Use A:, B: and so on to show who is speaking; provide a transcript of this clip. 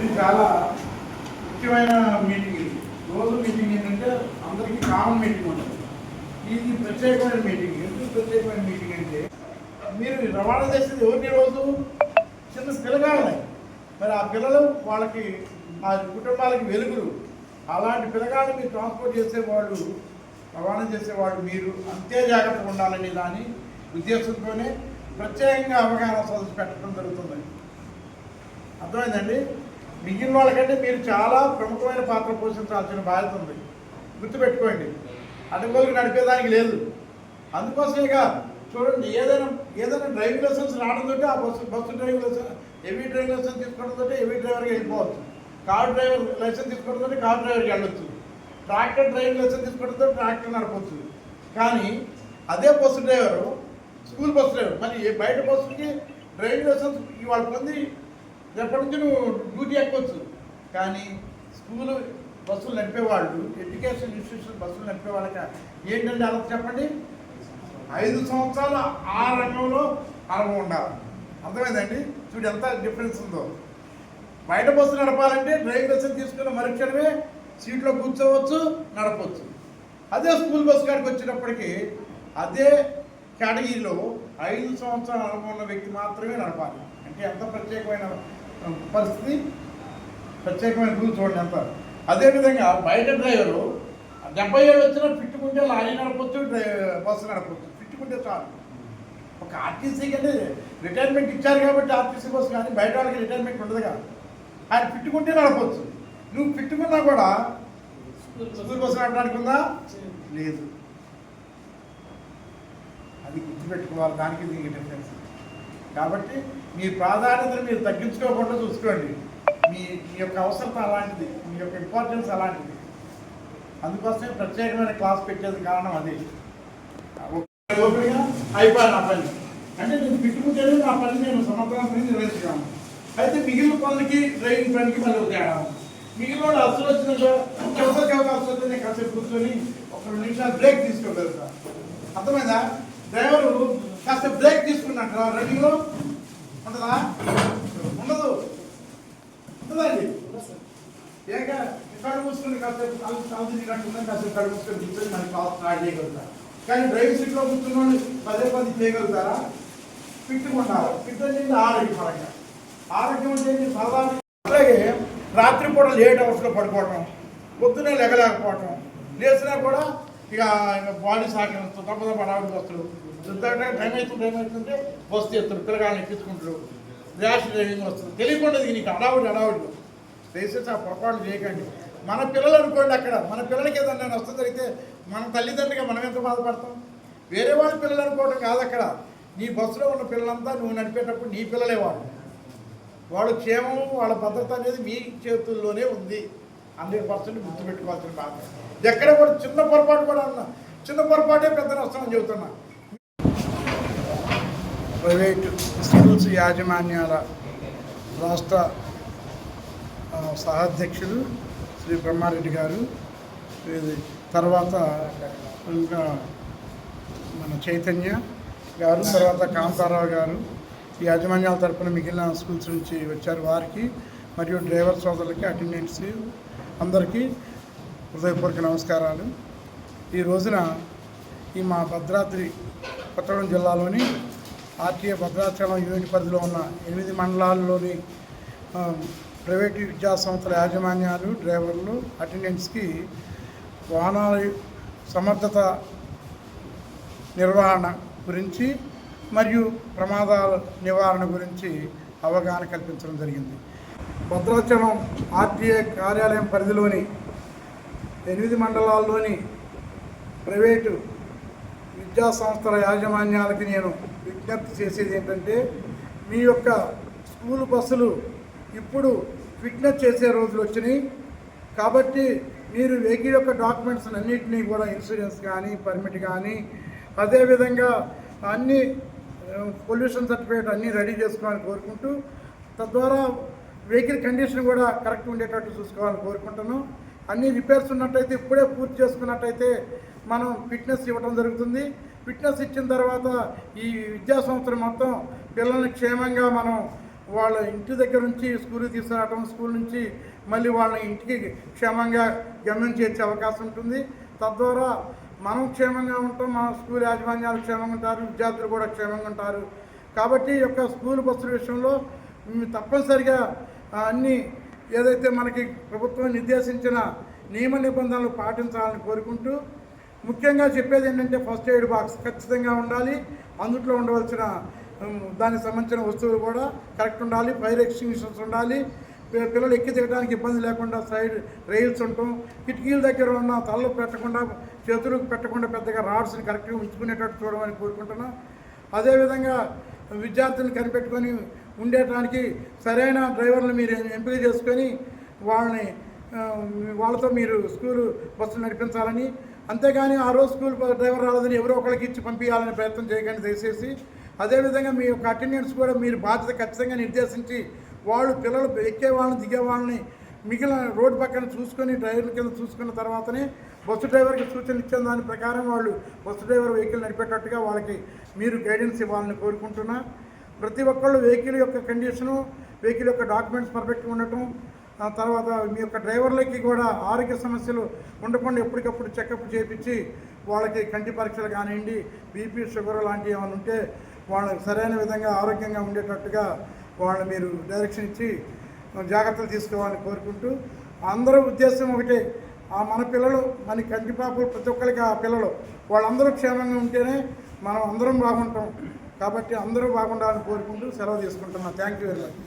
A: ఇది చాలా ముఖ్యమైన మీటింగ్ ఇది. రోజు మీటింగ్ ఏంటంటే అందరికీ కామన్ మీటింగ్ ఉంటుంది. ఇది ప్రత్యేకమైన మీటింగ్ ఎందుకు ప్రత్యేకమైన మీటింగ్ అంటే మీరు రవాణా చేసేది ఎవరిని రోజు? చిన్న పిల్లగాళ్ళే మరి ఆ పిల్లలు వాళ్ళకి ఆ కుటుంబాలకి వెలుగులు. అలాంటి పిల్లగాళ్ళు మీరు ట్రాన్స్పోర్ట్ చేసేవాళ్ళు రవాణా చేసేవాళ్ళు మీరు అంతే జాగ్రత్తగా ఉండాలని దాని ఉద్దేశంతోనే ప్రత్యేకంగా అవగాహన సదస్సు పెట్టడం జరుగుతుంది. అర్థమైందండి? మిగిలిన వాళ్ళకంటే మీరు చాలా ప్రముఖమైన పాత్ర పోషించాల్సిన బాధ్యత ఉంది. గుర్తుపెట్టుకోండి. అటుకోలకు నడిపేదానికి లేదు. అందుకోసమేగా చూడండి ఏదైనా ఏదైనా డ్రైవింగ్ లైసెన్స్ రావడంతో ఆ bus bus driving licence heavy driving licence తీసుకోవడంతో హెవీ డ్రైవర్కి వెళ్ళిపోవచ్చు. కార్ డ్రైవర్ లైసెన్స్ తీసుకోవడంతో కార్ డ్రైవర్కి వెళ్ళొచ్చు. ట్రాక్టర్ డ్రైవింగ్ లైసెన్స్ తీసుకోవడంతో ట్రాక్టర్ నడపచ్చు. కానీ అదే bus driver school bus driver మరి బయట బస్సుకి డ్రైవింగ్ లైసెన్స్ ఇవాళ పొంది రేపటి నుంచి నువ్వు డ్యూటీ ఎక్కొచ్చు. కానీ స్కూల్ బస్సులు నడిపేవాళ్ళు ఎడ్యుకేషన్ ఇన్స్టిట్యూషన్ బస్సులు నడిపే వాళ్ళకి ఏంటంటే అలా చెప్పండి? ఐదు సంవత్సరాలు ఆ రంగంలో అనుభవం ఉండాలి. అర్థమైందండి? చూడు ఎంత డిఫరెన్స్ ఉందో. బయట బస్సు నడపాలంటే డ్రైవింగ్ లైసెన్స్ తీసుకున్న మరుక్షణమే సీట్లో కూర్చోవచ్చు నడపవచ్చు అదే స్కూల్ బస్సు కాడికి వచ్చేటప్పటికీ అదే కేటగిరీలో ఐదు సంవత్సరాల అనుభవం ఉన్న వ్యక్తి మాత్రమే నడపాలి. అంటే ఎంత ప్రత్యేకమైన పరిస్థితి ప్రత్యేకమైన రూల్ చూడండి ఎంత. అదేవిధంగా బయట డ్రైవరు డెబ్బై ఏళ్ళు వచ్చినా పిట్టుకుంటే లారీ నడపచ్చు బస్సు నడపచ్చు. పిట్టుకుంటే చాలు. ఒక ఆర్టీసీకి అంటే రిటైర్మెంట్ ఇచ్చారు కాబట్టి ఆర్టీసీ బస్సు కానీ బయట వాళ్ళకి రిటైర్మెంట్ ఉండదు ఉండదుగా ఆయన పిట్టుకుంటే నడపచ్చు. నువ్వు పిట్టుకున్నా కూడా స్కూల్ బస్సు నడపడానికి ఉందా? లేదు. అది గుర్తుపెట్టుకోవాలి. దానికి దీనికి డిఫరెన్స్ కాబట్టి మీ ప్రాధాన్యతను మీరు తగ్గించుకోకుండా చూసుకోండి. మీ మీ యొక్క అవసరత అలాంటిది మీ యొక్క ఇంపార్టెన్స్ అలాంటిది. అందుకోసమే ప్రత్యేకమైన క్లాస్ పెట్టేది కారణం అది. అయిపోయాను నా పని. అంటే నేను పిట్టుకుంటేనే నా పని నేను సమర్థవంతంగా నిర్వహించగలను అయితే మిగిలిన పనులకి డ్రైవింగ్ పనికి మళ్ళీ తేడా. మిగిలిన వాళ్ళు అసలు వచ్చిన ఎవరికి అవకాశం వస్తే నేను కాసేపు కూర్చొని ఒక రెండు నిమిషాలు బ్రేక్ తీసుకోగలుగుతా అర్థమైందా? డ్రైవరు కాస్త బ్రేక్ తీసుకున్నట్టు రన్నింగ్లో ఉంటుందా ఉండదు? ఉంటుందండి ఏక ఇక్కడ మూసుకుని కాసేపు కాలు కాలు తిరిగినట్టు కాసేపు కళ్ళు మూసుకొని కూర్చొని మనకి కాల్ స్టార్ట్ చేయగలుగుతా. కానీ డ్రైవింగ్ సీట్లో కూర్చున్న పదే పది చేయగలుగుతారా? ఫిట్ ఉండాలి ఫిట్ అంటే ఆరోగ్యపరంగా ఆరోగ్యం అంటే ఏంటి? అలాగే రాత్రిపూట లేట్ అవర్స్లో పడుకోవటం పొద్దునే లెగలేకపోవటం లేచినా కూడా ఇక బాడీ సాగిస్తూ తప్ప తప్ప అడావిడికి వస్తారు టైం అవుతుంది టైం అవుతుంటే వస్తూ ఎత్తారు పిల్లగాళ్ళని ఎక్కించుకుంటారు ర్యాష్ డ్రైవింగ్ వస్తుంది. తెలియకుండా నీకు అడావుడి అడావుడి. దయచేసి ఆ పొరపాటు చేయకండి. మన పిల్లలు అనుకోండి అక్కడ. మన పిల్లలకి ఏదన్నా నష్టం జరిగితే మన తల్లిదండ్రులుగా మనం ఎంత బాధపడతాం? వేరే వాళ్ళ పిల్లలు అనుకోవడం కాదు అక్కడ. నీ బస్సులో ఉన్న పిల్లలంతా నువ్వు నడిపేటప్పుడు నీ పిల్లలే వాళ్ళు. వాళ్ళ క్షేమం వాళ్ళ భద్రత అనేది మీ చేతుల్లోనే ఉంది. హండ్రెడ్ పర్సెంట్ గుర్తుపెట్టుకోవాల్సిన బాధ్యత ఎక్కడ కూడా చిన్న పొరపాటు కూడా ఉన్నా చిన్న పొరపాటే పెద్ద నష్టం అని చెబుతున్నా. ప్రైవేట్ స్కూల్స్ యాజమాన్యాల రాష్ట్ర సహాధ్యక్షులు శ్రీ బ్రహ్మారెడ్డి గారు ఇది తర్వాత ఇంకా మన చైతన్య గారు తర్వాత కాంతారావు గారు ఈ యాజమాన్యాల తరపున మిగిలిన స్కూల్స్ నుంచి వచ్చారు వారికి. మరియు డ్రైవర్ సోదరులకి అటెండెంట్స్ అందరికీ హృదయపూర్వక నమస్కారాలు. ఈ రోజున ఈ మా భద్రాద్రి కొత్తగూడెం జిల్లాలోని ఆర్టీఏ భద్రాచలం యూనిట్ పరిధిలో ఉన్న ఎనిమిది మండలాల్లోని ప్రైవేటు విద్యా సంస్థల యాజమాన్యాలు డ్రైవర్లు అటెండెంట్స్కి వాహనాల సమర్థత నిర్వహణ గురించి మరియు ప్రమాదాల నివారణ గురించి అవగాహన కల్పించడం జరిగింది. భద్రాచలం ఆర్టీఏ కార్యాలయం పరిధిలోని ఎనిమిది మండలాల్లోని ప్రైవేటు విద్యా సంస్థల యాజమాన్యాలకి నేను విజ్ఞప్తి చేసేది ఏంటంటే మీ యొక్క స్కూల్ బస్సులు ఇప్పుడు ఫిట్నెస్ చేసే రోజులు వచ్చినాయి. కాబట్టి మీరు వెహికల్ యొక్క డాక్యుమెంట్స్ అన్నింటినీ కూడా ఇన్సూరెన్స్ కానీ పర్మిట్ కానీ అదేవిధంగా అన్ని పొల్యూషన్ సర్టిఫికేట్ అన్నీ రెడీ చేసుకోవాలని కోరుకుంటూ తద్వారా వెహికల్ కండిషన్ కూడా కరెక్ట్ ఉండేటట్టు చూసుకోవాలని కోరుకుంటున్నాం. అన్ని రిపేర్స్ ఉన్నట్టయితే ఇప్పుడే పూర్తి చేసుకున్నట్టయితే మనం ఫిట్నెస్ ఇవ్వడం జరుగుతుంది. ఫిట్నెస్ ఇచ్చిన తర్వాత ఈ విద్యా సంవత్సరం మొత్తం పిల్లల్ని క్షేమంగా మనం వాళ్ళ ఇంటి దగ్గర నుంచి స్కూల్కి తీసుకురావటం స్కూల్ నుంచి మళ్ళీ వాళ్ళని ఇంటికి క్షేమంగా గమ్యం చేర్చే అవకాశం ఉంటుంది. తద్వారా మనం క్షేమంగా ఉంటాం మన స్కూల్ యాజమాన్యాలు క్షేమంగా ఉంటారు విద్యార్థులు కూడా క్షేమంగా ఉంటారు. కాబట్టి ఈ యొక్క స్కూల్ బస్సుల విషయంలో తప్పనిసరిగా అన్ని ఏదైతే మనకి ప్రభుత్వం నిర్దేశించిన నియమ నిబంధనలు పాటించాలని కోరుకుంటూ ముఖ్యంగా చెప్పేది ఏంటంటే ఫస్ట్ ఎయిడ్ బాక్స్ ఖచ్చితంగా ఉండాలి. అందుట్లో ఉండవలసిన దానికి సంబంధించిన వస్తువులు కూడా కరెక్ట్ ఉండాలి. ఫైర్ ఎక్స్టింగ్విషర్స్ ఉండాలి. పిల్లలు ఎక్కి దిగడానికి ఇబ్బంది లేకుండా సైడ్ రైల్స్ ఉండటం కిటికీల దగ్గర ఉన్న తలలు పెట్టకుండా చేతులకు పెట్టకుండా పెద్దగా రాడ్స్ని కరెక్ట్గా ఉంచుకునేటట్టు చూడమని కోరుకుంటున్నాం. అదేవిధంగా విద్యార్థులను కనిపెట్టుకొని ఉండేటానికి సరైన డ్రైవర్లు మీరు ఎంపిక చేసుకొని వాళ్ళని వాళ్ళతో మీరు స్కూల్ బస్సులు నడిపించాలని. అంతేగాని ఆ రోజు స్కూల్ డ్రైవర్ రాలేదని ఎవరో ఒకరికి ఇచ్చి పంపించాలని ప్రయత్నం చేయకండి దయచేసి. అదేవిధంగా మీ యొక్క అటెండెన్స్ కూడా మీరు బాధ్యత ఖచ్చితంగా నిర్దేశించి వాళ్ళు పిల్లలు ఎక్కే వాళ్ళని దిగే వాళ్ళని మిగిలిన రోడ్డు పక్కన చూసుకొని డ్రైవర్ల కింద చూసుకున్న తర్వాతనే బస్సు డ్రైవర్కి సూచనలు ఇచ్చిన దాని ప్రకారం వాళ్ళు బస్సు డ్రైవర్ వెహికల్ నడిపేటట్టుగా వాళ్ళకి మీరు గైడెన్స్ ఇవ్వాలని కోరుకుంటున్నా. ప్రతి ఒక్కళ్ళు వెహికల్ యొక్క కండిషను వెహికల్ యొక్క డాక్యుమెంట్స్ పర్ఫెక్ట్గా ఉండటం తర్వాత మీ యొక్క డ్రైవర్లకి కూడా ఆరోగ్య సమస్యలు ఉండకుండా ఎప్పటికప్పుడు చెకప్ చేయించి వాళ్ళకి కంటి పరీక్షలు కానివ్వండి బీపీ షుగర్ లాంటివి ఏమైనా ఉంటే వాళ్ళకి సరైన విధంగా ఆరోగ్యంగా ఉండేటట్టుగా వాళ్ళు మీరు డైరెక్షన్ ఇచ్చి జాగ్రత్తలు తీసుకోవాలని కోరుకుంటూ అందరూ ఉద్దేశం ఒకటే ఆ మన పిల్లలు మన కంటి పాపలు ప్రతి ఒక్కరికి ఆ పిల్లలు వాళ్ళందరూ క్షేమంగా ఉంటేనే మనం అందరం బాగుంటాం. కాబట్టి అందరూ బాగుండాలని కోరుకుంటూ సెలవు తీసుకుంటున్నాను థ్యాంక్ యూ వెరీ మచ్.